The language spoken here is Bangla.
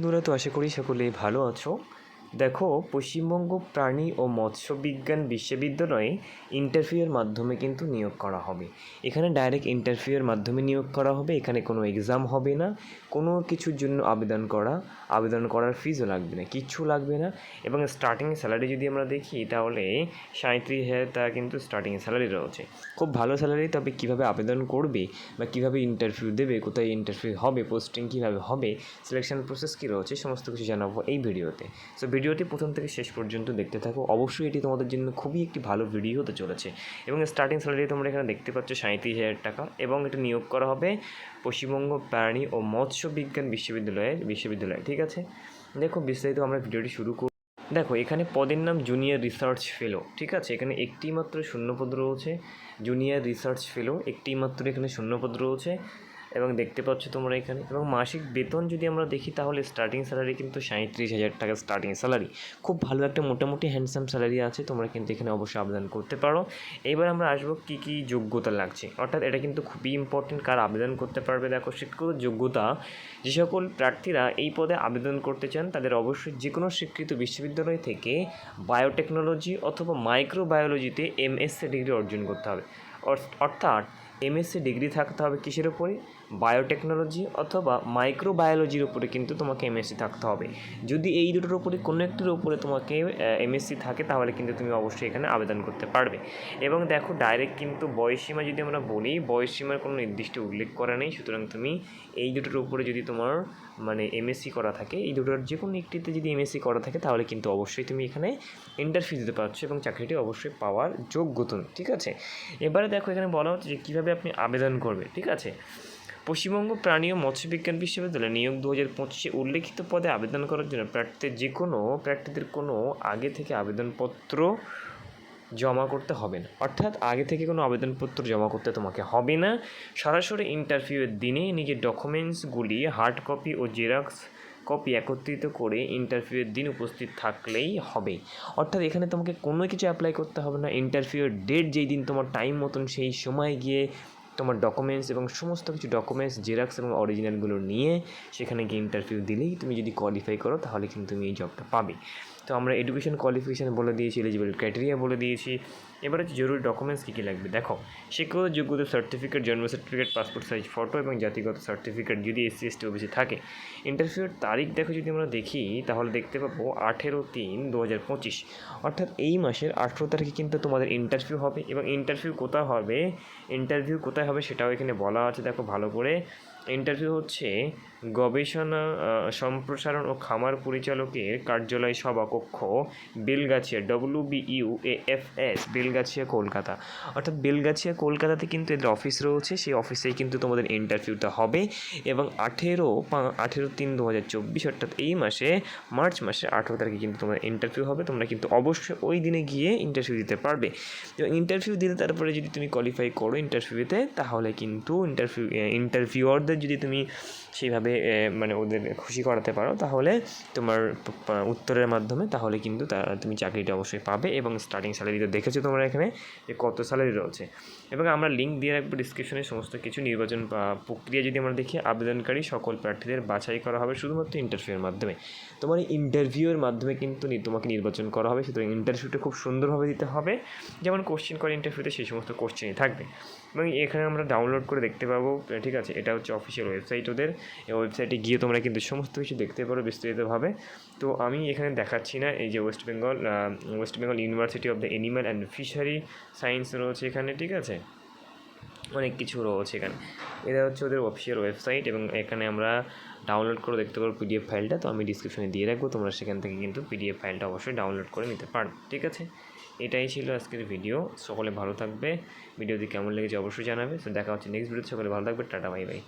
বন্ধুরা তো আশা করি সকলেই ভালো আছো। দেখো, পশ্চিমবঙ্গ প্রাণী ও মৎস্য বিজ্ঞান বিশ্ববিদ্যালয়ে ইন্টারভিউয়ের মাধ্যমে কিন্তু নিয়োগ করা হবে। এখানে ডাইরেক্ট ইন্টারভিউয়ের মাধ্যমে নিয়োগ করা হবে, এখানে কোনো এক্সাম হবে না। কোনো কিছুর জন্য আবেদন করা, আবেদন করার ফিজও লাগবে না, কিচ্ছু লাগবে না। এবং স্টার্টিং স্যালারি যদি আমরা দেখি, তাহলে সাঁত্রিশ হাজার টাকা কিন্তু স্টার্টিং স্যালারি রয়েছে। খুব ভালো স্যালারি তবে কীভাবে আবেদন করবে বা কীভাবে ইন্টারভিউ দেবে, কোথায় ইন্টারভিউ হবে পোস্টিং কীভাবে হবে সিলেকশন প্রসেস কী রয়েছে, সমস্ত কিছু জানাব এই ভিডিওতে সো ভিডিওটি প্রথম থেকে শেষ পর্যন্ত দেখতে থাকো। অবশ্যই এটি তোমাদের জন্য খুবই একটি ভালো ভিডিও হতে চলেছে। এবং স্টার্টিং স্যালারি তোমরা এখানে দেখতে পাচ্ছ সাঁত্রিশ হাজার টাকা এবং এটা নিয়োগ করা হবে পশ্চিমবঙ্গ প্রাণী ও মৎস্য বিজ্ঞান বিশ্ববিদ্যালয়ের বিশ্ববিদ্যালয়, ঠিক আছে? দেখো, বিস্তারিত আমরা ভিডিওটি শুরু করব দেখো, এখানে পদের নাম জুনিয়র রিসার্চ ফেলো ঠিক আছে? এখানে একটি মাত্র শূন্যপদ রয়েছে। জুনিয়র রিসার্চ ফেলো একটি মাত্র এখানে শূন্যপদ রয়েছে। এবং দেখতে পাচ্ছ তোমরা এখানে। এবং মাসিক বেতন যদি আমরা দেখি, তাহলে স্টার্টিং স্যালারি কিন্তু সাঁত্রিশ হাজার টাকা স্টার্টিং স্যালারি খুব ভালো একটা মোটামুটি হ্যান্ডসাম স্যালারি আছে, তোমরা কিন্তু এখানে অবশ্যই আবেদন করতে পারো। এবার আমরা আসব কী কী যোগ্যতা লাগছে। অর্থাৎ এটা কিন্তু খুবই ইম্পর্টেন্ট কার আবেদন করতে পারবে। দেখো শিক্ষিত যোগ্যতা, যে সকল প্রার্থীরা এই পদে আবেদন করতে চান, তাদের অবশ্যই যে কোনো স্বীকৃত বিশ্ববিদ্যালয় থেকে বায়োটেকনোলজি অথবা মাইক্রোবায়োলজিতে এমএসসি ডিগ্রি অর্জন করতে হবে। অর্থ- অর্থাৎ এমএসসি ডিগ্রি থাকতে হবে কিসের উপরে? বায়োটেকনোলজি অথবা মাইক্রোবায়োলজির উপরে কিন্তু তোমাকে এমএসসি থাকতে হবে। যদি এই দুটোর উপরে কোনো একটির উপরে তোমাকে এমএসসি থাকে, তাহলে কিন্তু তুমি অবশ্যই এখানে আবেদন করতে পারবে। এবং দেখো ডাইরেক্ট কিন্তু বয়সীমা যদি আমরা বলি বয়সীমার কোনো নির্দিষ্ট উল্লেখ করা নেই। সুতরাং তুমি এই দুটোর উপরে যদি তোমার মানে এমএসসি করা থাকে, এই দুটোর যে কোনো একটিতে যদি এমএসসি করা থাকে, তাহলে কিন্তু অবশ্যই তুমি এখানে ইন্টারভিউ দিতে পারছ এবং চাকরিটি অবশ্যই পাওয়ার যোগ্য তুমি, ঠিক আছে? এবারে দেখো, এখানে বলা হচ্ছে যে কীভাবে আপনি আবেদন করবে, ঠিক আছে? পশ্চিমবঙ্গ প্রাণী ও মৎস্য বিজ্ঞান বিশ্ববিদ্যালয় নিয়োগ দু হাজার পঁচিশে উল্লেখিত পদে আবেদন করার জন্য প্রার্থীদের যে কোনো, প্রার্থীদের কোনো আগে থেকে আবেদনপত্র জমা করতে হবে না। অর্থাৎ আগে থেকে কোনো আবেদনপত্র জমা করতে তোমাকে হবে না। সরাসরি ইন্টারভিউয়ের দিনে নিজের ডকুমেন্টসগুলি হার্ড কপি ও জেরক্স কপি একত্রিত করে ইন্টারভিউয়ের দিন উপস্থিত থাকলেই হবে। অর্থাৎ এখানে তোমাকে কোনো কিছু অ্যাপ্লাই করতে হবে না। ইন্টারভিউয়ের ডেট যেই দিন তোমার টাইম মতন, সেই সময় গিয়ে তোমার ডকুমেন্টস এবং সমস্ত কিছু ডকুমেন্টস জেরক্স এবং অরিজিনালগুলো নিয়ে সেখানে গিয়ে ইন্টারভিউ দিলেই তুমি যদি কোয়ালিফাই করো, তাহলে কিন্তু তুমি এই জবটা পাবে। তো আমরা এডুকেশন কোয়ালিফিকেশান বলে দিয়েছি এলিজিবল ক্রাইটেরিয়া বলে দিয়েছি। এবার হচ্ছে জরুরি ডকুমেন্টস কী কী লাগবে? দেখো, শিক্ষাগত যোগ্যতা সার্টিফিকেট জন্ম সার্টিফিকেট পাসপোর্ট সাইজ ফটো এবং জাতিগত সার্টিফিকেট যদি এসসি এসটি ওবিসি থাকে ইন্টারভিউয়ের তারিখ দেখো যদি আমরা দেখি, তাহলে দেখতে পাবো আঠেরো তিন দু হাজার পঁচিশ। অর্থাৎ এই মাসের আঠেরো তারিখে কিন্তু তোমাদের ইন্টারভিউ হবে এবং ইন্টারভিউ কোথায় হবে? ইন্টারভিউ কোথায় হবে সেটাও এখানে বলা আছে, দেখো ভালো করে। ইন্টারভিউ হচ্ছে গবেষণা সম্প্রসারণ ও খামার পরিচালকের কার্যালয় সভাকক্ষ, Belgachia, W U A F S, Belgachia, Kolkata. অর্থাৎ বেলগাছিয়া, কলকাতাতে কিন্তু এদের অফিস রয়েছে, সেই অফিসেই কিন্তু তোমাদের ইন্টারভিউটা হবে। এবং আঠেরো আঠেরো তিন দু হাজার চব্বিশ, অর্থাৎ এই মাসে, মার্চ মাসে আঠেরো তারিখে কিন্তু তোমাদের ইন্টারভিউ হবে, তোমরা কিন্তু অবশ্যই ওই দিনে গিয়ে ইন্টারভিউ দিতে পারবে। এবং ইন্টারভিউ দিলে তারপরে যদি তুমি কোয়ালিফাই করো ইন্টারভিউতে, তাহলে কিন্তু ইন্টারভিউ ইন্টারভিউয়ারদের যদি তুমি সেইভাবে মানে ওদের খুশি করাতে পারো, তাহলে তোমার উত্তরের মাধ্যমে তাহলে কিন্তু তা, তুমি চাকরিটা অবশ্যই পাবে এবং স্টার্টিং স্যালারিটা দেখেছ তোমরা এখানে যে কত স্যালারি রয়েছে। এবং আমরা লিঙ্ক দিয়ে রাখব ডিসক্রিপশনে সমস্ত কিছু, নির্বাচন প্রক্রিয়া যদি আমরা দেখি, আবেদনকারী সকল প্রার্থীদের বাছাই করা হবে শুধুমাত্র ইন্টারভিউয়ের মাধ্যমে। তোমার ইন্টারভিউয়ের মাধ্যমে কিন্তু তোমাকে নির্বাচন করা হবে, সুতরাং ইন্টারভিউটা খুব সুন্দরভাবে দিতে হবে। যেমন কোশ্চেন করে ইন্টারভিউতে সেই সমস্ত কোশ্চেনই থাকবে। এবং এখানে আমরা ডাউনলোড করে দেখতে পাবো, ঠিক আছে? এটা হচ্ছে অফিসিয়াল ওয়েবসাইট ওদের। এই ওয়েবসাইটে গিয়ে তোমরা কিন্তু সমস্ত কিছু দেখতে পারো বিস্তারিতভাবে। তো আমি এখানে দেখাচ্ছি না, এই যে West Bengal West Bengal University of the Animal and Fishery Science রয়েছে এখানে, ঠিক আছে? অনেক কিছু রয়েছে এখানে। এটা হচ্ছে ওদের অফিসিয়াল ওয়েবসাইট এবং এখানে আমরা ডাউনলোড করে দেখতে পারো পিডিএফ ফাইলটা তো আমি ডিসক্রিপশনে দিয়ে রাখব, তোমরা সেখান থেকে কিন্তু পিডিএফ ফাইলটা অবশ্যই ডাউনলোড করে নিতে পারো, ঠিক আছে? এটাই ছিল আজকের ভিডিও সকলে ভালো থাকবে। ভিডিওটি কেমন লেগেছে অবশ্যই জানাবে। তো দেখা হচ্ছে নেক্সট ভিডিও সকলে ভালো থাকবে। Tata bye bye